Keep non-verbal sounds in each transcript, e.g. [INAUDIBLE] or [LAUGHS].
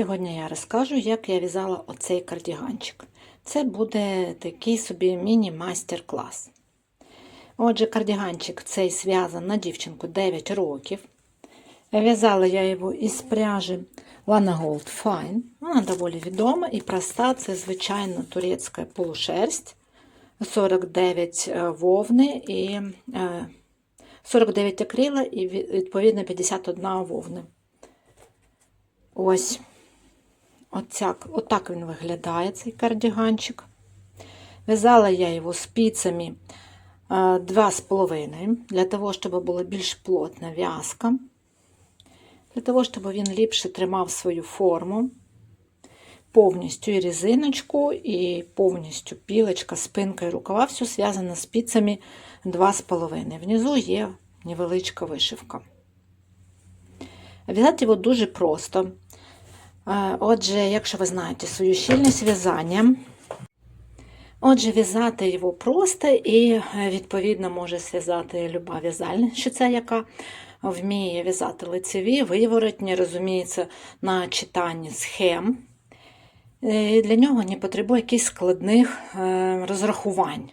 Сьогодні я розкажу, як я в'язала оцей кардіганчик. Це буде такий собі міні-майстер-клас. Отже, кардіганчик цей зв'язан на дівчинку 9 років. В'язала я його із пряжі Lana Gold Fine. Вона доволі відома і проста. Це, звичайно, турецька полушерсть, 49 вовни і 49 акрила і відповідно 51 вовни. Ось Оцяк, отак він виглядає, цей кардіганчик. В'язала я його спицями 2,5 для того, щоб була більш плотна в'язка, для того, щоб він ліпше тримав свою форму. Повністю і резиночку, і повністю пілочка, спинка і рукава, все зв'язано спицями 2,5. Внизу є невеличка вишивка. В'язати його дуже просто. Отже, якщо ви знаєте свою щільність в'язання, отже, в'язати його просто і, відповідно, може зв'язати люба в'язальниця, яка вміє в'язати лицеві, виворотні, розуміється, на читанні схем. І для нього не потребує якихось складних розрахувань.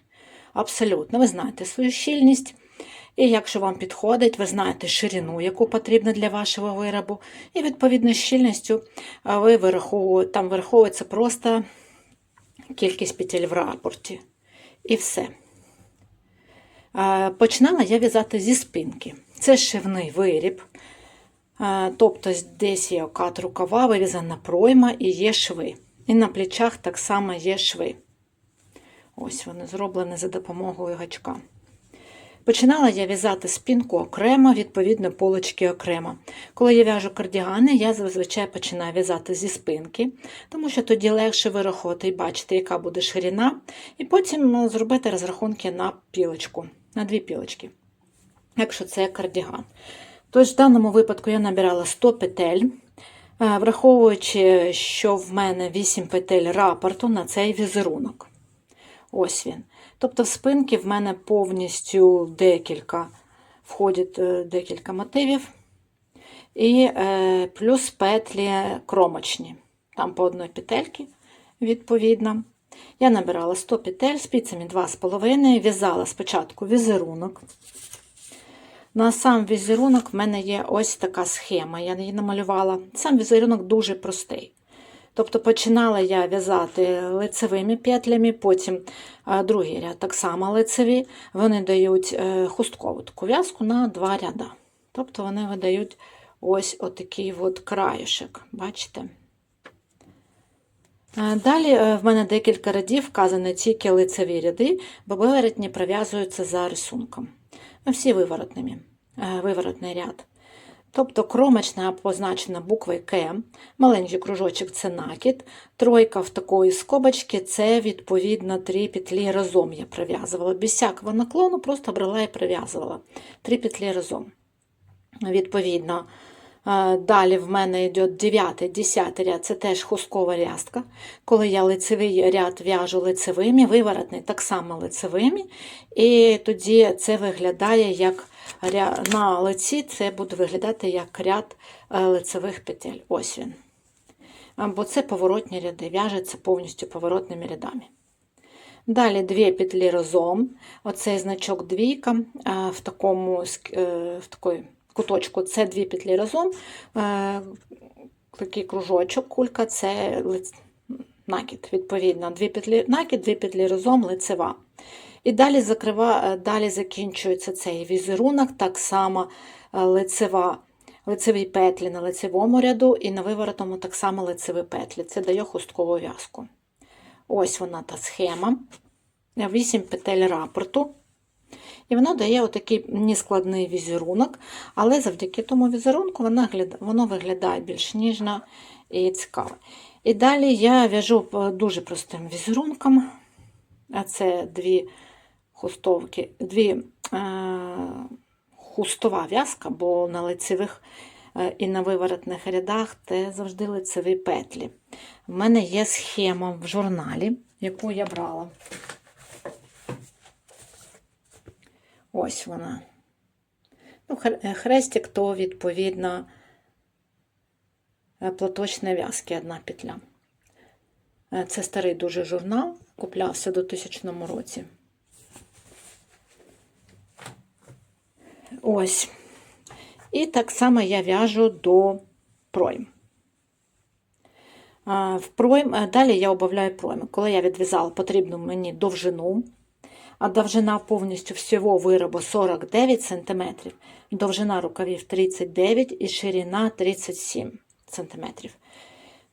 Абсолютно, ви знаєте свою щільність. І якщо вам підходить, ви знаєте ширину, яку потрібно для вашого виробу, і відповідно з щільністю ви вираховуєте, там вираховується просто кількість петель в рапорті. І все. Починала я в'язати зі спинки. Це шивний виріб. Тобто десь є окат рукава, вирізана пройма і є шви. І на плечах так само є шви. Ось вони зроблені за допомогою гачка. Починала я в'язати спинку окремо, відповідно, полочки окремо. Коли я в'яжу кардігани, я зазвичай починаю в'язати зі спинки, тому що тоді легше вирахувати і бачити, яка буде ширина, і потім зробити розрахунки на пілочку, на дві пілочки, якщо це кардіган. Тож, в даному випадку я набирала 100 петель, враховуючи, що в мене 8 петель рапорту на цей візерунок. Ось він. Тобто в спинки в мене повністю декілька, входить е, декілька мотивів. І е, плюс петлі кромочні. Там по одній петельки, відповідно. Я набирала 100 петель спицями 2,5, в'язала спочатку візерунок. На сам візерунок в мене є ось така схема, я її намалювала. Сам візерунок дуже простий. Тобто починала я в'язати лицевими петлями, потім другий ряд так само лицеві, вони дають е, хусткову таку в'язку на два ряда. Тобто вони видають ось отакий от краюшек, бачите? Далі е, в мене декілька рядів вказані тільки лицеві ряди, бо виворотні пров'язуються за рисунком. Всі виворотними, е, виворотний ряд. Тобто кромочна позначена буквою К, маленький кружочок це накид, тройка в такої скобочки це, відповідно, три петлі разом я пров'язувала. Без всякого наклону, просто брала і пров'язувала три петлі разом. Відповідно, Далі в мене йде 9, 10 ряд, це теж хусткова рядка. Коли я лицевий ряд в'яжу лицевими, виворотний так само лицевими, і тоді це виглядає як на лиці це буде виглядати як ряд е, лицевих петель. Ось він. Бо це поворотні ряди, в'яжеться повністю поворотними рядами. Далі дві петлі разом. Оцей значок двійка в такому е, в такої куточку це дві петлі разом. Е, такий кружочок, кулька це накид, відповідно, дві петлі накид, дві петлі разом, лицева. І далі закрива, е, далі закінчується цей візерунок, так само е, лицева, лицеві петлі на лицевому ряду, і на виворотному так само лицеві петлі. Це дає хусткову в'язку. Ось вона та схема. 8 петель рапорту. І воно дає отакий нескладний візерунок, але завдяки тому візерунку воно, воно виглядає більш ніжно і цікаво. І далі я в'яжу дуже простим візерунком. А це дві хустовки, дві е, хустова в'язка, бо на лицевих е, і на виворотних рядах це завжди лицеві петлі. У мене є схема в журналі, яку я брала. Ось вона. Ну, Хрестик, то, відповідно, е, платочної в'язки одна петля. Е, Це старий дуже журнал, куплявся до 1000 році. Ось. І так само я в'яжу до пройм. В пройм, далі я обавляю пройми. Коли я відв'язала потрібну мені довжину, а довжина повністю всього виробу 49 см, довжина рукавів 39 і ширина 37 см.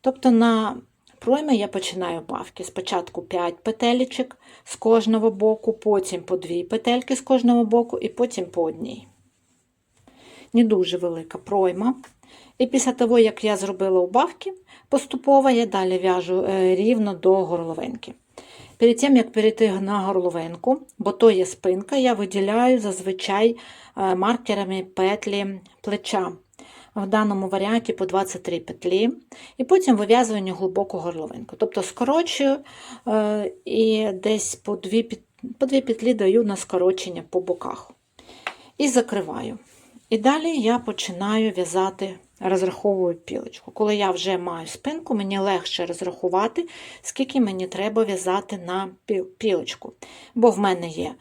Тобто на пройми я починаю бавки. Спочатку 5 петелечок з кожного боку, потім по 2 петельки з кожного боку і потім по одній. Не дуже велика пройма. І після того, як я зробила убавки, поступово я далі в'яжу е, рівно до горловинки. Перед тим, як перейти на горловинку, бо то є спинка, я виділяю зазвичай е, маркерами петлі плеча. В даному варіанті по 23 петлі, і потім вив'язую глибоку горловинку. Тобто скорочую е, і десь по 2 по петлі даю на скорочення по боках. І закриваю. І далі я починаю в'язати, розраховую пілочку. Коли я вже маю спинку, мені легше розрахувати, скільки мені треба в'язати на пілочку. Бо в мене є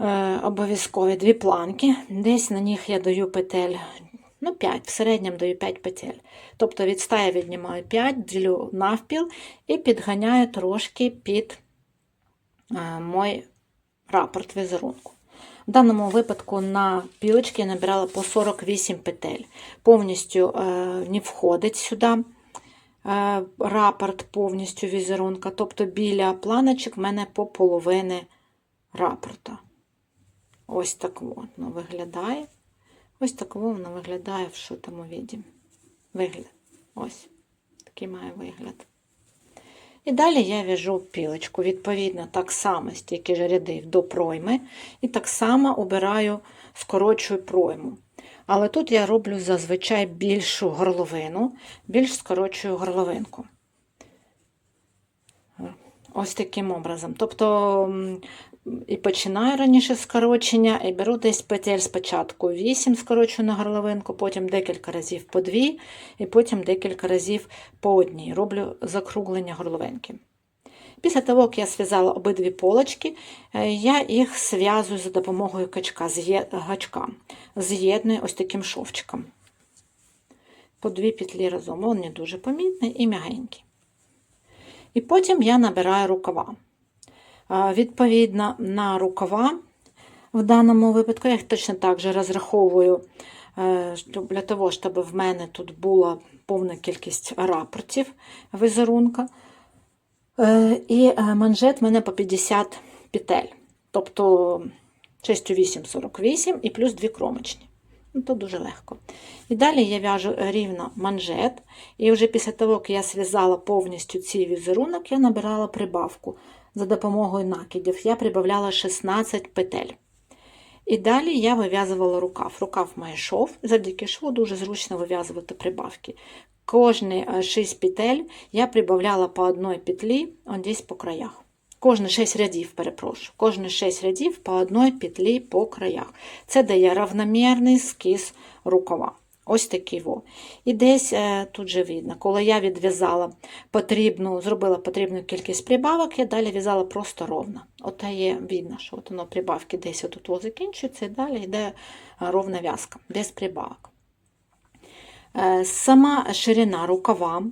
е, обов'язкові дві планки, десь на них я даю петель. Ну, 5, в середньому даю 5 петель. Тобто від стаї віднімаю 5, ділю навпіл і підганяю трошки під е, мой рапорт візерунку. В даному випадку на пілочки я набирала по 48 петель. Повністю е, не входить сюди е, рапорт повністю візерунка, тобто біля планочок в мене по половини рапорта. Ось так воно виглядає. Ось так воно виглядає в шутому віді. Вигляд. Ось. Такий має вигляд. І далі я в'яжу пілочку, відповідно, так само стільки ж рядів до пройми, і так само обираю, скорочую пройму. Але тут я роблю зазвичай більшу горловину, більш скорочую горловинку. Ось таким образом. Тобто і починаю раніше скорочення, і беру десь петель спочатку 8 скорочую на горловинку, потім декілька разів по 2, і потім декілька разів по одній. Роблю закруглення горловинки. Після того, як я зв'язала обидві полочки, я їх зв'язую за допомогою качка, гачка, з'єдную ось таким шовчиком. По дві петлі разом. Не дуже помітний і м'ягенький. І потім я набираю рукава. Відповідно, на рукава, в даному випадку, я їх точно так же розраховую е, для того, щоб в мене тут була повна кількість рапортів візерунка. Е, і е, манжет в мене по 50 петель. Тобто 6 8 48 і плюс 2 кромочні. Ну, то дуже легко. І далі я в'яжу рівно манжет, і вже після того, як я зв'язала повністю цей візерунок, я набирала прибавку. За допомогою накидів я прибавляла 16 петель. І далі я вив'язувала рукав. Рукав має шов, завдяки шву дуже зручно вив'язувати прибавки. Кожні 6 петель я прибавляла по одній петлі, десь по краях. Кожні 6 рядів, перепрошую, кожні 6 рядів по одній петлі по краях. Це дає равномірний скіз рукава. Ось такий во. І десь е, тут же видно, коли я відв'язала потрібну, зробила потрібну кількість прибавок, я далі в'язала просто ровно. Ота є видно, що от воно прибавки десь отут закінчується, і далі йде е, ровна в'язка, без прибавок. Е, сама ширина рукава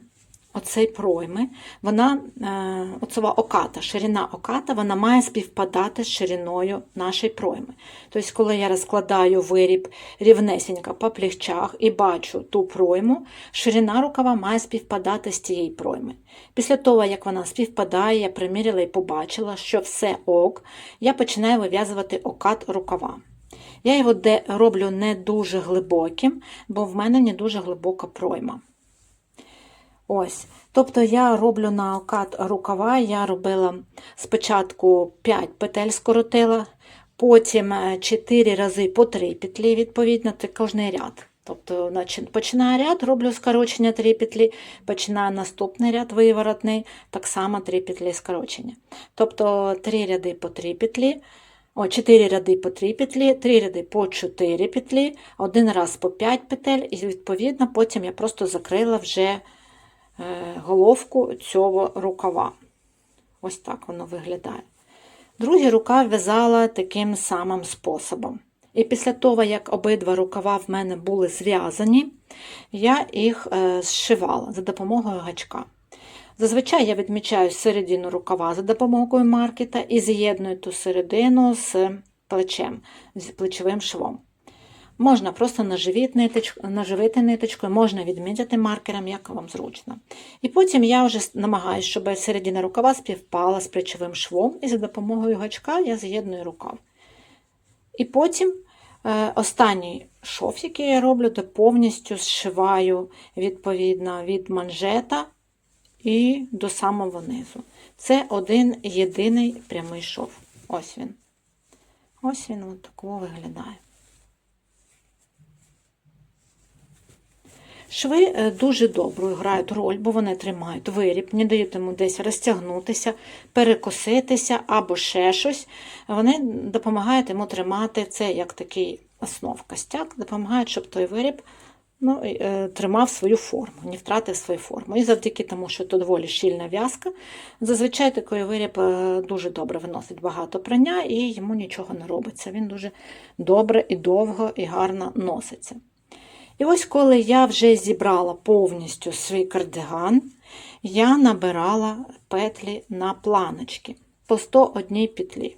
оцей пройми, вона, е, оцова оката, ширина оката, вона має співпадати з шириною нашої пройми. Тобто, коли я розкладаю виріб рівнесенько по плечах і бачу ту пройму, ширина рукава має співпадати з тієї пройми. Після того, як вона співпадає, я приміряла і побачила, що все ок, я починаю вив'язувати окат рукава. Я його роблю не дуже глибоким, бо в мене не дуже глибока пройма. Ось. Тобто я роблю на окат рукава, я робила спочатку 5 петель скоротила, потім 4 рази по 3 петлі, відповідно, це кожний ряд. Тобто починаю ряд, роблю скорочення 3 петлі, починаю наступний ряд виворотний, так само 3 петлі скорочення. Тобто 3 ряди по 3 петлі, О, 4 ряди по 3 петлі, 3 ряди по 4 петлі, один раз по 5 петель, і відповідно потім я просто закрила вже е, головку цього рукава. Ось так воно виглядає. Другий рукав в'язала таким самим способом. І після того, як обидва рукава в мене були зв'язані, я їх е, зшивала за допомогою гачка. Зазвичай я відмічаю середину рукава за допомогою маркета і з'єдную ту середину з плечем, з плечовим швом. Можна просто наживити ниточкою, можна відмітити маркером, як вам зручно. І потім я вже намагаюся, щоб середина рукава співпала з плечовим швом, і за допомогою гачка я з'єдную рукав. І потім е, останній шов, який я роблю, то повністю зшиваю відповідно від манжета і до самого низу. Це один єдиний прямий шов. Ось він. Ось він от такого виглядає. Шви е, дуже добре грають роль, бо вони тримають виріб, не дають йому десь розтягнутися, перекоситися або ще щось. Вони допомагають йому тримати це як такий основ костяк, допомагають, щоб той виріб ну, е, тримав свою форму, не втратив свою форму. І завдяки тому, що тут доволі щільна в'язка, зазвичай такий виріб е, дуже добре виносить багато прання і йому нічого не робиться. Він дуже добре і довго і гарно носиться. І ось коли я вже зібрала повністю свій кардиган, я набирала петлі на планочки по 101 петлі.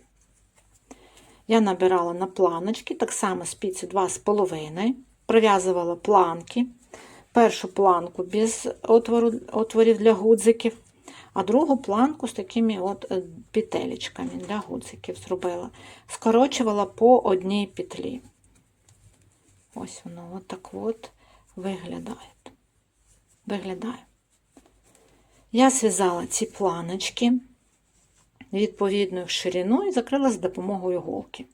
Я набирала на планочки, так само спиці 2,5, пров'язувала планки. Першу планку без отвору, отворів для гудзиків, а другу планку з такими от е, петелечками для гудзиків зробила. Скорочувала по одній петлі. Ось воно от так от виглядає. Виглядає. Я зв'язала ці планочки відповідною шириною і закрила з допомогою голки.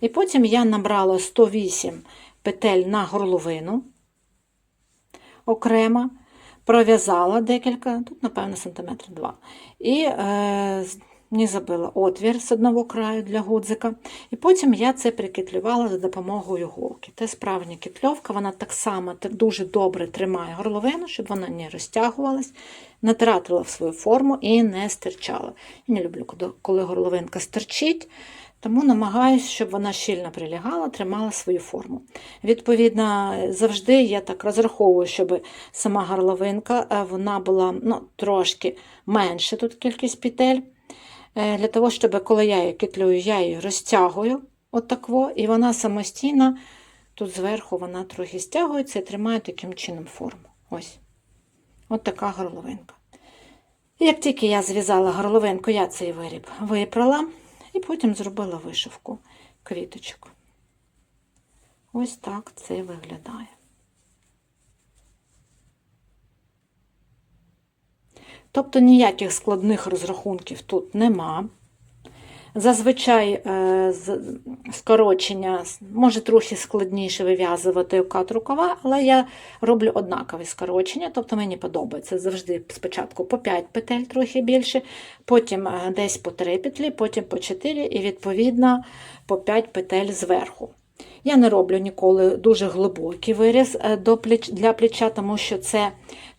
І потім я набрала 108 петель на горловину окремо, пров'язала декілька, тут, напевно, сантиметр два. І е, не забила отвір з одного краю для гудзика. І потім я це прикитлювала за допомогою голки. Це справжня китльовка, вона так само дуже добре тримає горловину, щоб вона не розтягувалась, не тратила свою форму і не стирчала. Я не люблю, коли горловинка стирчить. Тому намагаюся, щоб вона щільно прилягала, тримала свою форму. Відповідно, завжди я так розраховую, щоб сама горловинка е, вона була ну, трошки менше тут кількість петель. Е, для того, щоб коли я її китлюю, я її розтягую отакво, і вона самостійно, тут зверху вона трохи стягується і тримає таким чином форму. Ось От така горловинка. Як тільки я зв'язала горловинку, я цей виріб випрала і потім зробила вишивку квіточок. Ось так це виглядає. Тобто ніяких складних розрахунків тут нема. Зазвичай е, скорочення може трохи складніше вив'язувати окат рукава, але я роблю однакові скорочення, тобто мені подобається завжди спочатку по 5 петель, трохи більше, потім е, десь по 3 петлі, потім по 4 і, відповідно, по 5 петель зверху. Я не роблю ніколи дуже глибокий виріз е, для плеча, тому що це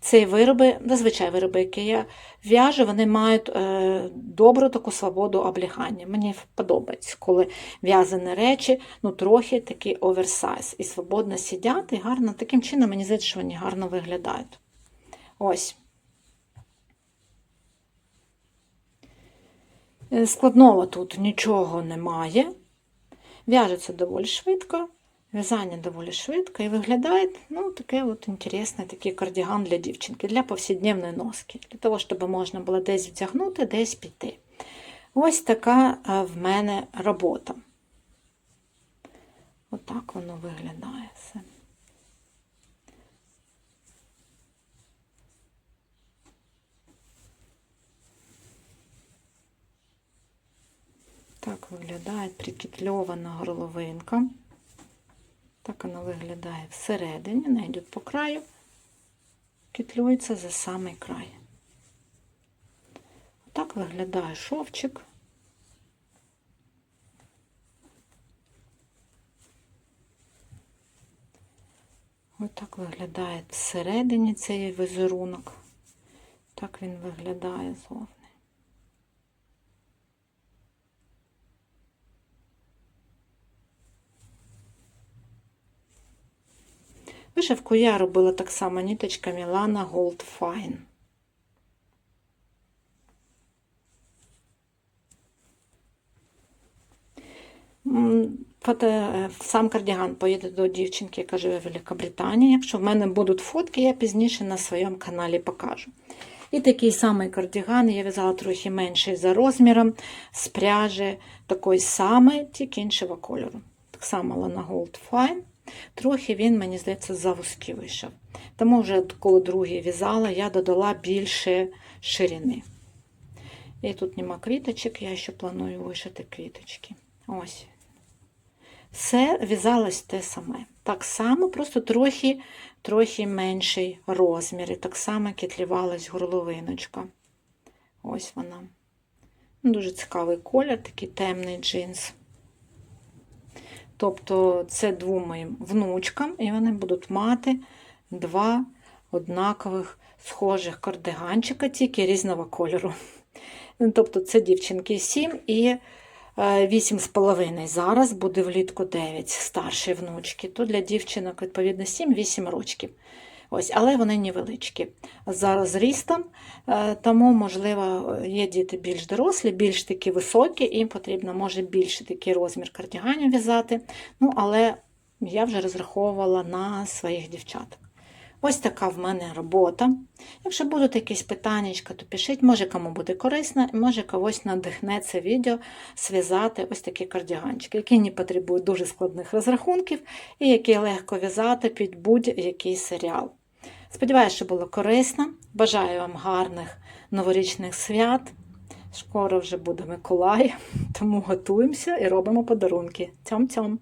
ці вироби, зазвичай вироби, які я в'яжу, вони мають е, добру таку свободу облягання. Мені подобається, коли в'язані речі, ну трохи такий оверсайз. І свободно сидять, і гарно, таким чином, мені здається, що вони гарно виглядають. Ось. Е, складного тут нічого немає. В'яжеться доволі швидко. В'язання доволі швидко і виглядає ну, таке от інтересний такий кардіган для дівчинки, для повсякденної носки, для того, щоб можна було десь вдягнути, десь піти. Ось така в мене робота. Отак воно виглядає все. Так виглядає прикітльована горловинка так вона виглядає всередині, вона йде по краю, кітлюється за самий край. Так виглядає шовчик. Ось так виглядає всередині цей візерунок. Так він виглядає зовні. Вишивку я робила так само ніточками Lana Gold Fine. Фото, е, сам кардіган поїде до дівчинки, яка живе в Великобританії. Якщо в мене будуть фотки, я пізніше на своєму каналі покажу. І такий самий кардіган я в'язала трохи менший за розміром, з пряжі такий самий, тільки іншого кольору. Так само Lana Gold Fine. Трохи він, мені здається, завузький вийшов. Тому вже коли другий в'язала, я додала більше ширини. І тут нема квіточок, я ще планую вишити квіточки. Ось. Все в'язалось те саме. Так само, просто трохи, трохи менший розмір. І так само кітлівалась горловиночка. Ось вона. Дуже цікавий колір, такий темний джинс. Тобто це двом моїм внучкам, і вони будуть мати два однакових схожих кардиганчика, тільки різного кольору. Тобто це дівчинки 7 і 8,5. Зараз буде влітку 9 старші внучки. То для дівчинок, відповідно, 7-8 років. Ось, але вони невеличкі. За зрістом, е, тому, можливо, є діти більш дорослі, більш такі високі, їм потрібно, може, більший такий розмір кардіганів в'язати. Ну, але я вже розраховувала на своїх дівчаток. Ось така в мене робота. Якщо будуть якісь питання, то пишіть, може кому буде корисно, може когось надихне це відео зв'язати ось такі кардіганчики, які не потребують дуже складних розрахунків і які легко в'язати під будь-який серіал. Сподіваюся, що було корисно. Бажаю вам гарних новорічних свят. Скоро вже буде Миколай, [LAUGHS] тому готуємося і робимо подарунки. Цьом-цьом!